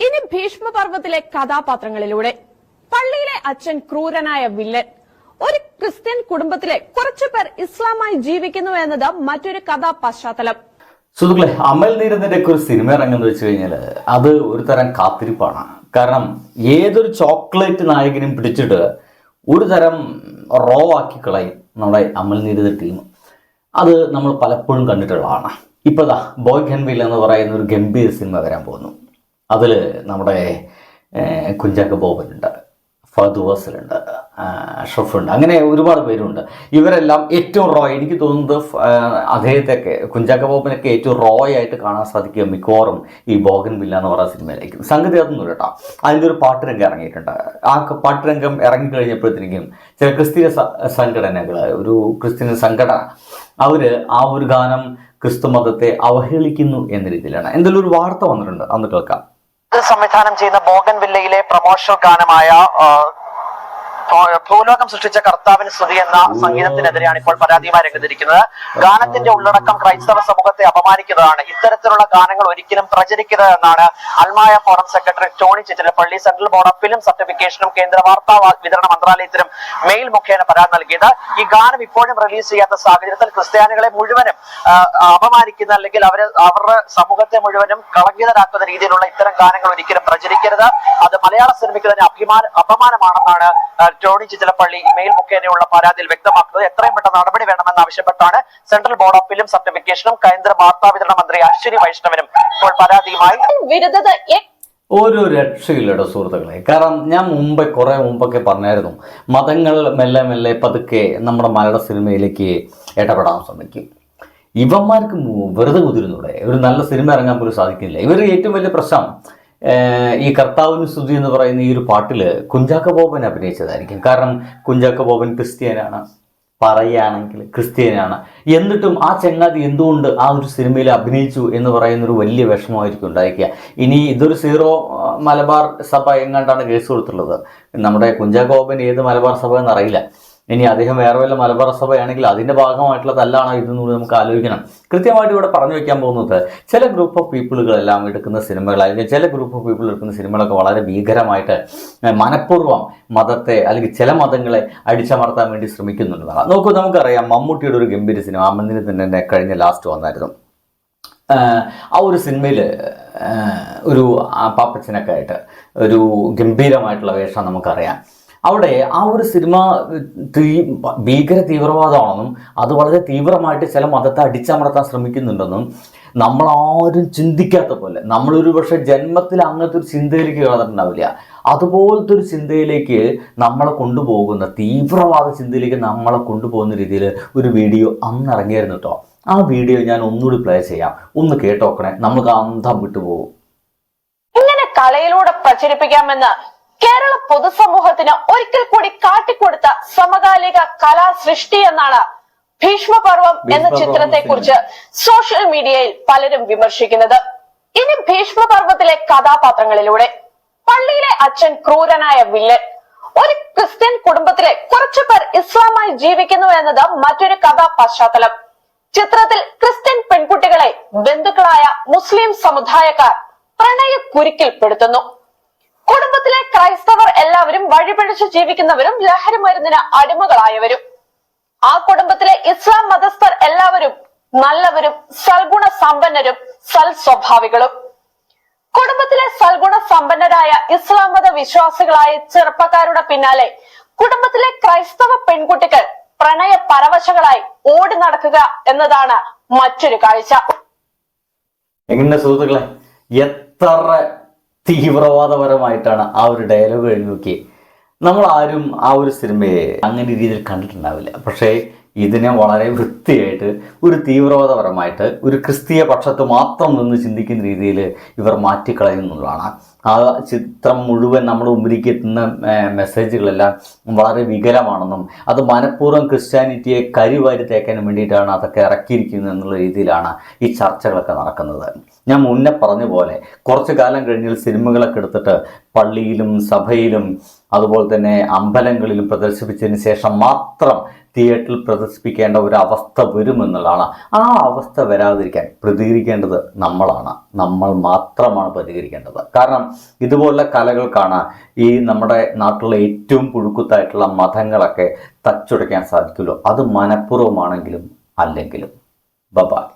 ഇനി ഭീഷ്മപർവത്തിലെ കഥാപാത്രങ്ങളിലൂടെ. പള്ളിയിലെ അച്ഛൻ ക്രൂരനായ വില്ലൻ. ഒരു ക്രിസ്ത്യൻ കുടുംബത്തിലെ കുറച്ചു പേർ ഇസ്ലാമായി ജീവിക്കുന്നു എന്നത് മറ്റൊരു കഥാ പശ്ചാത്തലം സുഹൃത്തുക്കളെ അമൽ നീരദിന്റെ ഒരു സിനിമ ഇറങ്ങുന്നത് വെച്ച് കഴിഞ്ഞാൽ അത് ഒരു തരം കാത്തിരിപ്പാണ്. കാരണം ഏതൊരു ചോക്ലേറ്റ് നായകനും പിടിച്ചിട്ട് ഒരു തരം റോ ആക്കി കളയും നമ്മുടെ അമൽ നീരദ് ടീം. അത് നമ്മൾ പലപ്പോഴും കണ്ടിട്ടുള്ളതാണ്. ഇപ്പോൾ ദാ ബോയ് ഖൻവിൽ എന്ന് പറയുന്ന ഒരു ഗംഭീര സിനിമ വരാൻ പോകുന്നു. അതിൽ നമ്മുടെ കുഞ്ചാക്ക ബോബനുണ്ട് ഫഹദ് വാസിലുണ്ട് അഷ്റഫുണ്ട് അങ്ങനെ ഒരുപാട് പേരുണ്ട്. ഇവരെല്ലാം ഏറ്റവും റോ എനിക്ക് തോന്നുന്നത് അദ്ദേഹത്തെയൊക്കെ കുഞ്ചാക്ക ബോബനൊക്കെ ഏറ്റവും റോ ആയിട്ട് കാണാൻ സാധിക്കുക മിക്കവാറും ഈ ബോഗൻ ബില്ല എന്ന് പറയുന്ന സിനിമയിലായിരിക്കും. സംഗതി അതൊന്നും കേട്ടോ. അതിന്റെ ഒരു പാട്ടുരംഗം ഇറങ്ങിയിട്ടുണ്ട്. ആ പാട്ടുരംഗം പാട്ട് രംഗം ഇറങ്ങിക്കഴിഞ്ഞപ്പോഴത്തേക്കും ചില ക്രിസ്തീയ സംഘടനകൾ ഒരു ക്രിസ്ത്യൻ സംഘടന അവർ ആ ഒരു ഗാനം ക്രിസ്തു മതത്തെ അവഹേളിക്കുന്നു എന്ന രീതിയിലാണ്. എന്തെങ്കിലും ഒരു വാർത്ത വന്നിട്ടുണ്ട് അന്ന് കേൾക്കാം. സംവിധാനം ചെയ്യുന്ന ബോഗൻ വില്ലയിലെ പ്രൊമോഷണൽ ഗാനമായ ഭൂലോകം സൃഷ്ടിച്ച കർത്താവിന് സ്തുതി എന്ന സംഗീതത്തിനെതിരെയാണ് ഇപ്പോൾ പരാതിയുമായി രംഗത്തിരിക്കുന്നത്. ഗാനത്തിന്റെ ഉള്ളടക്കം ക്രൈസ്തവ സമൂഹത്തെ അപമാനിക്കുന്നതാണ്. ഇത്തരത്തിലുള്ള ഗാനങ്ങൾ ഒരിക്കലും പ്രചരിക്കരുത് എന്നാണ് Almaya forum secretary Tony Chittilappilly central board of film സർട്ടിഫിക്കേഷനും കേന്ദ്ര വാർത്താ വിതരണ മന്ത്രാലയത്തിനും മെയിൽ മുഖേന പരാതി നൽകിയത്. ഈ ഗാനം ഇപ്പോഴും റിലീസ് ചെയ്യാത്ത സാഹചര്യത്തിൽ ക്രിസ്ത്യാനികളെ മുഴുവനും അപമാനിക്കുന്ന അല്ലെങ്കിൽ അവരെ അവരുടെ സമൂഹത്തെ മുഴുവനും കളങ്കിതരാക്കുന്ന രീതിയിലുള്ള ഇത്തരം ഗാനങ്ങൾ ഒരിക്കലും പ്രചരിക്കരുത്. അത് മലയാള സിനിമയ്ക്ക് തന്നെ അഭിമാന അപമാനമാണെന്നാണ് ടോണി ചിറ്റലപ്പള്ളി ഇമെയിൽ മുഖേനയുള്ള പരാതിയിൽ വ്യക്തമാക്കുന്നത് എത്രയും പെട്ടെന്ന് നടപടി വേണമെന്ന് ആവശ്യപ്പെട്ടാണ് സെൻട്രൽ ബോർഡ് ഓഫ് ഫിലിം സർട്ടിഫിക്കേഷനും കേന്ദ്ര വാർത്താ വിതരണ മന്ത്രി അശ്വിനി വൈഷ്ണവനും ഇപ്പോൾ പരാതിയുമായി. ഒരു രക്ഷയില്ലടോ സുഹൃത്തുക്കളെ. കാരണം ഞാൻ മുമ്പേ കുറേ മുമ്പൊക്കെ പറഞ്ഞായിരുന്നു മതങ്ങൾ മെല്ലെ മെല്ലെ പതുക്കെ നമ്മുടെ മലയാള സിനിമയിലേക്ക് ഇടപെടാൻ ശ്രമിക്കും. ഇവന്മാർക്ക് വെറുതെ കുതിരുന്നൂടെ? ഒരു നല്ല സിനിമ ഇറങ്ങാൻ പോലും സാധിക്കുന്നില്ല ഇവർ ഏറ്റവും വലിയ പ്രശ്നം ഈ കർത്താവിന് സ്തുതി എന്ന് പറയുന്ന ഈ ഒരു പാട്ടിൽ കുഞ്ചാക്ക ബോബൻ അഭിനയിച്ചതായിരിക്കും. കാരണം കുഞ്ചാക്ക ബോബൻ ക്രിസ്ത്യനാണ് പറയുകയാണെങ്കിൽ ക്രിസ്ത്യനാണ്. എന്നിട്ടും ആ ചങ്ങാതി എന്തുകൊണ്ട് ആ ഒരു സിനിമയിൽ അഭിനയിച്ചു എന്ന് പറയുന്ന ഒരു വലിയ വിഷമമായിരിക്കും ഉണ്ടായിരിക്കുക. ഇനി ഇതൊരു സീറോ മലബാർ സഭ എങ്ങാണ്ടാണ് കേസ് കൊടുത്തുള്ളത്? നമ്മുടെ കുഞ്ചാക്കോബൻ ഏത് മലബാർ സഭ എന്നറിയില്ല. ഇനി അദ്ദേഹം വേറെ വല്ല മലബാർ സഭയാണെങ്കിൽ അതിന്റെ ഭാഗമായിട്ടുള്ള തല്ലാണോ ഇതെന്നുകൂടി നമുക്ക് ആലോചിക്കണം. കൃത്യമായിട്ട് ഇവിടെ പറഞ്ഞു വെക്കാൻ പോകുന്നത് ചില ഗ്രൂപ്പ് ഓഫ് പീപ്പിളുകളെല്ലാം എടുക്കുന്ന സിനിമകൾ അല്ലെങ്കിൽ ചില ഗ്രൂപ്പ് ഓഫ് പീപ്പിൾ എടുക്കുന്ന സിനിമകളൊക്കെ വളരെ ഭീകരമായിട്ട് മനഃപൂർവം മതത്തെ അല്ലെങ്കിൽ ചില മതങ്ങളെ അടിച്ചമർത്താൻ വേണ്ടി ശ്രമിക്കുന്നുണ്ടെന്നാണ്. നോക്കൂ നമുക്കറിയാം മമ്മൂട്ടിയുടെ ഒരു ഗംഭീര സിനിമ അമ്മന്തിന് തന്നെ കഴിഞ്ഞ ലാസ്റ്റ് വന്നായിരുന്നു. ആ ഒരു സിനിമയിൽ ഒരു പാപ്പച്ചനൊക്കെ ആയിട്ട് ഒരു ഗംഭീരമായിട്ടുള്ള വേഷം നമുക്കറിയാം. അവിടെ ആ ഒരു സിനിമ തീ ഭീകര തീവ്രവാദമാണെന്നും അത് വളരെ തീവ്രമായിട്ട് ചില മതത്തെ അടിച്ചമർത്താൻ ശ്രമിക്കുന്നുണ്ടെന്നും നമ്മളാരും ചിന്തിക്കാത്ത പോലെ നമ്മളൊരു പക്ഷേ ജന്മത്തിൽ അങ്ങനത്തെ ഒരു ചിന്തയിലേക്ക് കടന്നിട്ടുണ്ടാവില്ല. അതുപോലത്തെ ഒരു ചിന്തയിലേക്ക് നമ്മളെ കൊണ്ടുപോകുന്ന തീവ്രവാദ ചിന്തയിലേക്ക് നമ്മളെ കൊണ്ടുപോകുന്ന രീതിയിൽ ഒരു വീഡിയോ അന്ന് ഇറങ്ങിയായിരുന്നു കേട്ടോ ആ വീഡിയോ ഞാൻ ഒന്നുകൂടി പ്ലേ ചെയ്യാം. ഒന്ന് കേട്ടോക്കണേ. നമുക്ക് അന്തം വിട്ടുപോകും. കലയിലൂടെ പ്രചരിപ്പിക്കാമെന്ന് കേരള പൊതുസമൂഹത്തിന് ഒരിക്കൽ കൂടി കാട്ടിക്കൊടുത്ത സമകാലിക കലാ സൃഷ്ടി എന്നാണ് ഭീഷ്മപർവം എന്ന ചിത്രത്തെ കുറിച്ച് സോഷ്യൽ മീഡിയയിൽ പലരും വിമർശിക്കുന്നത്. ഇനി ഭീഷ്മപർവത്തിലെ കഥാപാത്രങ്ങളിലൂടെ പള്ളിയിലെ അച്ഛൻ ക്രൂരനായ വില്ലൻ ഒരു ക്രിസ്ത്യൻ കുടുംബത്തിലെ കുറച്ചു പേർ ഇസ്ലാമായി ജീവിക്കുന്നു എന്നത് മറ്റൊരു കഥാ പശ്ചാത്തലം ചിത്രത്തിൽ ക്രിസ്ത്യൻ പെൺകുട്ടികളെ ബന്ധുക്കളായ മുസ്ലിം സമുദായക്കാർ പ്രണയ കുരുക്കിൽപ്പെടുത്തുന്നു കുടുംബത്തിലെ ക്രൈസ്തവർ എല്ലാവരും വഴിപിഴച്ച് ജീവിക്കുന്നവരും ലഹരി മരുന്നിന് അടിമകളായവരും. ആ കുടുംബത്തിലെ ഇസ്ലാം മതസ്ഥർ എല്ലാവരും നല്ലവരും സൽഗുണ സമ്പന്നരും സൽ സ്വഭാവികളും കുടുംബത്തിലെ സൽഗുണ സമ്പന്നരായ ഇസ്ലാം മത വിശ്വാസികളായ ചെറുപ്പക്കാരുടെ പിന്നാലെ കുടുംബത്തിലെ ക്രൈസ്തവ പെൺകുട്ടികൾ പ്രണയ പരവശകളായി ഓടി നടക്കുക എന്നതാണ് മറ്റൊരു കാഴ്ച. എങ്ങനെ സുഹൃത്തുക്കളെ എത്ര തീവ്രവാദപരമായിട്ടാണ് ആ ഒരു ഡയലോഗ് എഴുതി നോക്കി നമ്മൾ ആരും ആ ഒരു സിനിമയെ അങ്ങനെ രീതിയിൽ കണ്ടിട്ടുണ്ടാവില്ല. പക്ഷേ ഇതിനെ വളരെ വൃത്തിയായിട്ട് ഒരു തീവ്രവാദപരമായിട്ട് ഒരു ക്രിസ്തീയ പക്ഷത്ത് മാത്രം നിന്ന് ചിന്തിക്കുന്ന രീതിയിൽ ഇവർ മാറ്റിക്കളയുന്നുള്ളതാണ്. ആ ചിത്രം മുഴുവൻ നമ്മുടെ മുമ്പിലേക്ക് എത്തുന്ന മെസ്സേജുകളെല്ലാം വളരെ വികലമാണെന്നും അത് മനഃപൂർവം ക്രിസ്ത്യാനിറ്റിയെ കരിവാരി തേക്കാൻ വേണ്ടിയിട്ടാണ് അതൊക്കെ ഇറക്കിയിരിക്കുന്നത് എന്നുള്ള രീതിയിലാണ് ഈ ചർച്ചകളൊക്കെ നടക്കുന്നത്. ഞാൻ മുന്നേ പറഞ്ഞ പോലെ കുറച്ചു കാലം കഴിഞ്ഞാൽ സിനിമകളൊക്കെ എടുത്തിട്ട് പള്ളിയിലും സഭയിലും അതുപോലെ തന്നെ അമ്പലങ്ങളിലും പ്രദർശിപ്പിച്ചതിന് ശേഷം മാത്രം തിയേറ്ററിൽ പ്രദർശിപ്പിക്കേണ്ട ഒരു അവസ്ഥ വരുമെന്നുള്ളതാണ്. ആ അവസ്ഥ വരാതിരിക്കാൻ പ്രതികരിക്കേണ്ടത് നമ്മളാണ്. നമ്മൾ മാത്രമാണ് പ്രതികരിക്കേണ്ടത്. കാരണം ഇതുപോലുള്ള കലകൾക്കാണ് ഈ നമ്മുടെ നാട്ടിലെ ഏറ്റവും പുഴുക്കുത്തായിട്ടുള്ള മതങ്ങളൊക്കെ തച്ചുടയ്ക്കാൻ സാധിക്കുമല്ലോ അത് മനഃപൂർവമാണെങ്കിലും അല്ലെങ്കിലും. ബബായ്